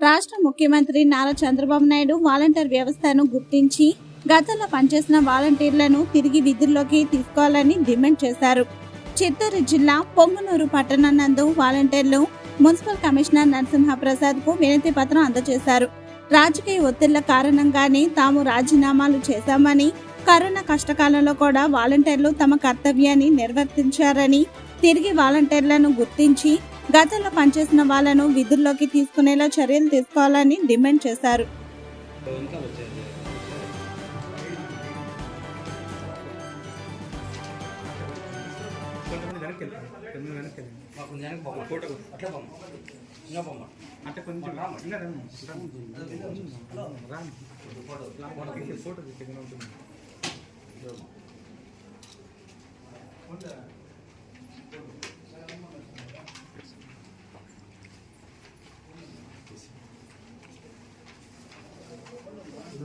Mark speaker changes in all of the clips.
Speaker 1: రాష్ట్ర ముఖ్యమంత్రి నారా చంద్రబాబు నాయుడు వాలంటీర్ వ్యవస్థను గుర్తించి గతంలో పనిచేసిన వాలంటీర్లను తిరిగి విధుల్లోకి తీసుకోవాలని డిమాండ్ చేశారు. చిత్తూరు జిల్లా పొంగునూరు పట్టణం నందు వాలంటీర్లు మున్సిపల్ కమిషనర్ నరసింహప్రసాద్కు వినతి పత్రం అందజేశారు. రాజకీయ ఒత్తిళ్ళ కారణంగానే తాము రాజీనామాలు చేశామని కరోనా కష్టకాలంలో కూడా వాలంటీర్లు తమ కర్తవ్యాన్ని నిర్వర్తించారని తిరిగి వాలంటీర్లను గుర్తించి గతంలో పనిచేసిన వాళ్ళను విధుల్లోకి తీసుకునేలా చర్యలు తీసుకోవాలని డిమాండ్ చేశారు.
Speaker 2: ఇంకా వచ్చేది
Speaker 3: కొంతమంది వెనక్కి వెళ్తారు కొంతమంది వెనక్కి వెళ్ళండి
Speaker 2: మా కొంచెం వెనక్కి బొమ్మ ఫోటో అట్లా బొమ్మ ఇంకా బొమ్మ
Speaker 3: అంటే కొంచెం ఇంకా రండి రాండి రాండి ఫోటో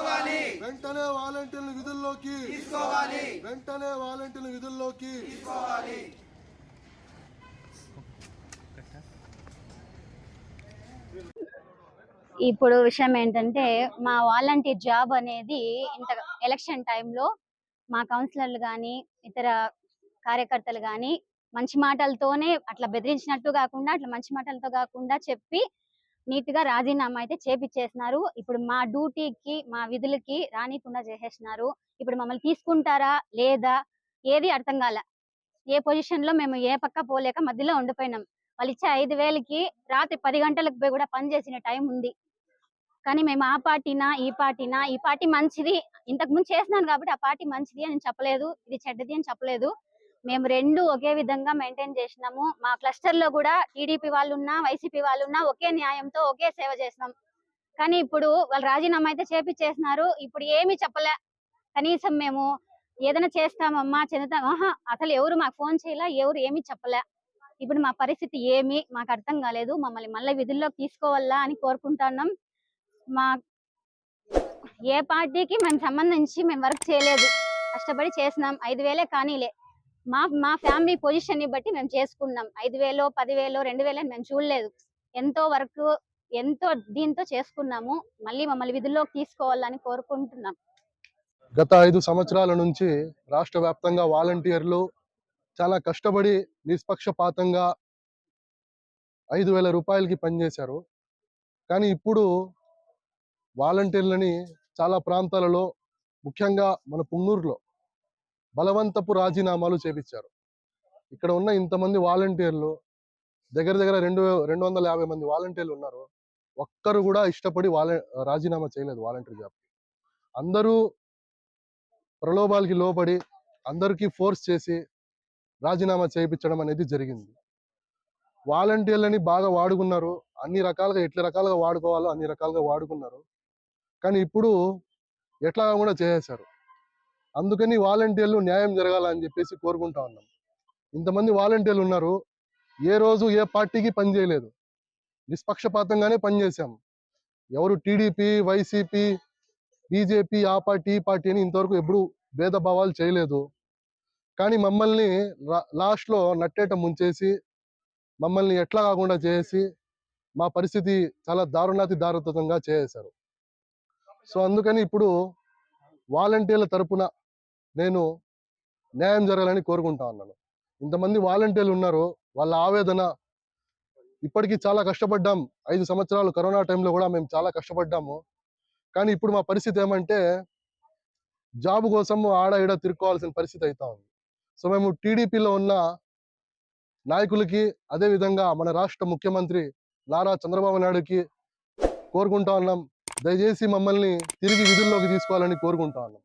Speaker 3: తీసుకుంది
Speaker 4: వెంటనే వాలంటీర్ల విధుల్లోకి. వెంటనే వాలంటీర్ల విధుల్లోకి.
Speaker 5: ఇప్పుడు విషయం ఏంటంటే మా వాలంటీర్ జాబ్ అనేది ఇంత ఎలక్షన్ టైంలో మా కౌన్సిలర్లు కానీ ఇతర కార్యకర్తలు కానీ మంచి మాటలతోనే అట్లా బెదిరించినట్టు కాకుండా అట్లా మంచి మాటలతో కాకుండా చెప్పి నీట్గా రాజీనామా అయితే చేపిచ్చేసినారు. ఇప్పుడు మా డ్యూటీకి మా విధులకి రానికుండా చేసేసినారు. ఇప్పుడు మమ్మల్ని తీసుకుంటారా? లేదా? ఏది అర్థం కాల? ఏ పొజిషన్లో మేము ఏ పక్క పోలేక మధ్యలో ఉండిపోయినాం. వాళ్ళు ఇచ్చే ఐదు వేలకి రాత్రి పది గంటలకు పోయి కూడా పని చేసిన టైం ఉంది. కానీ మేము ఆ పార్టీనా ఈ పార్టీనా? ఈ పార్టీ మంచిది. ఇంతకు ముందు చేసినాను కాబట్టి ఆ పార్టీ మంచిది అని చెప్పలేదు. ఇది చెడ్డది అని చెప్పలేదు. మేము రెండు ఒకే విధంగా మెయింటైన్ చేసినాము. మా క్లస్టర్లో కూడా టీడీపీ వాళ్ళు ఉన్నా వైసీపీ వాళ్ళు ఉన్నా ఒకే న్యాయంతో ఒకే సేవ చేసినాం. కానీ ఇప్పుడు వాళ్ళు రాజీనామా అయితే చేపించేసినారు ఇప్పుడు ఏమి చెప్పలే. కనీసం మేము ఏదైనా చేస్తామమ్మా చెందుతాం. ఆహా అసలు ఎవరు మాకు ఫోన్ చేయాల? ఎవరు ఏమి చెప్పలే. ఇప్పుడు మా పరిస్థితి ఏమి మాకు అర్థం కాలేదు. మమ్మల్ని మళ్ళీ విధుల్లోకి తీసుకోవాలా అని కోరుకుంటున్నాం. మా ఏ పార్టీకి మేము సంబంధించి మేము వర్క్ చేయలేదు. కష్టపడి చేసినాం. ఐదు వేలే కానీలే. మా మా ఫ్యామిలీ పొజిషన్ని బట్టి మేము చేసుకున్నాం. ఐదు వేలో పదివేలో రెండు వేలు మేము చూడలేదు. ఎంతో వరకు ఎంతో దీంతో చేసుకున్నాము. మళ్ళీ మమ్మల్ని విధుల్లోకి తీసుకోవాలని కోరుకుంటున్నాం.
Speaker 4: గత ఐదు సంవత్సరాల నుంచి రాష్ట్ర వ్యాప్తంగా వాలంటీర్లు చాలా కష్టపడి నిష్పక్షపాతంగా ఐదు వేల రూపాయలకి పనిచేశారు. కానీ ఇప్పుడు వాలంటీర్లని చాలా ప్రాంతాలలో ముఖ్యంగా మన పుంగూరులో బలవంతపు రాజీనామాలు చేపించారు. ఇక్కడ ఉన్న ఇంతమంది వాలంటీర్లు దగ్గర దగ్గర రెండు రెండు వందల యాభై మంది వాలంటీర్లు ఉన్నారు. ఒక్కరు కూడా ఇష్టపడి వాల రాజీనామా చేయలేదు వాలంటీర్ జాబ్ అందరూ ప్రలోభాలకి లోబడి అందరికీ ఫోర్స్ చేసి రాజీనామా చేయించడం అనేది జరిగింది. వాలంటీర్లని బాగా వాడుకున్నారు. అన్ని రకాలుగా ఎట్ల రకాలుగా వాడుకోవాలో అన్ని రకాలుగా వాడుకున్నారు. కానీ ఇప్పుడు ఎట్లా కూడా చేసేశారు. అందుకని వాలంటీర్లు న్యాయం జరగాలని చెప్పేసి కోరుకుంటా ఉన్నాం. ఇంతమంది వాలంటీర్లు ఉన్నారు. ఏ రోజు ఏ పార్టీకి పనిచేయలేదు నిష్పక్షపాతంగానే పనిచేశాం ఎవరు టీడీపీ వైసీపీ బీజేపీ ఆ పార్టీ ఈ పార్టీ అని ఇంతవరకు ఎప్పుడు భేదభావాలు చేయలేదు. కానీ మమ్మల్ని లాస్ట్లో నట్టేట ముంచేసి మమ్మల్ని ఎట్లా కాకుండా చేసి మా పరిస్థితి చాలా దారుణాతి దారుతంగా చేశారు సో అందుకని ఇప్పుడు వాలంటీర్ల తరపున నేను న్యాయం జరగాలని కోరుకుంటా ఉన్నాను. ఇంతమంది వాలంటీర్లు ఉన్నారు వాళ్ళ ఆవేదన ఇప్పటికీ చాలా కష్టపడ్డాం. ఐదు సంవత్సరాలు కరోనా టైంలో కూడా మేము చాలా కష్టపడ్డాము. కానీ ఇప్పుడు మా పరిస్థితి ఏమంటే జాబ్ కోసం ఆడ ఈడ తిరుక్కోవాల్సిన పరిస్థితి అవుతా ఉంది. సో మేము టీడీపీలో ఉన్న నాయకులకి అదే విధంగా మన రాష్ట్ర ముఖ్యమంత్రి నారా చంద్రబాబు నాయుడుకి కోరుకుంటా ఉన్నాం. దయచేసి మమ్మల్ని తిరిగి విధుల్లోకి తీసుకోవాలని కోరుకుంటా ఉన్నాం.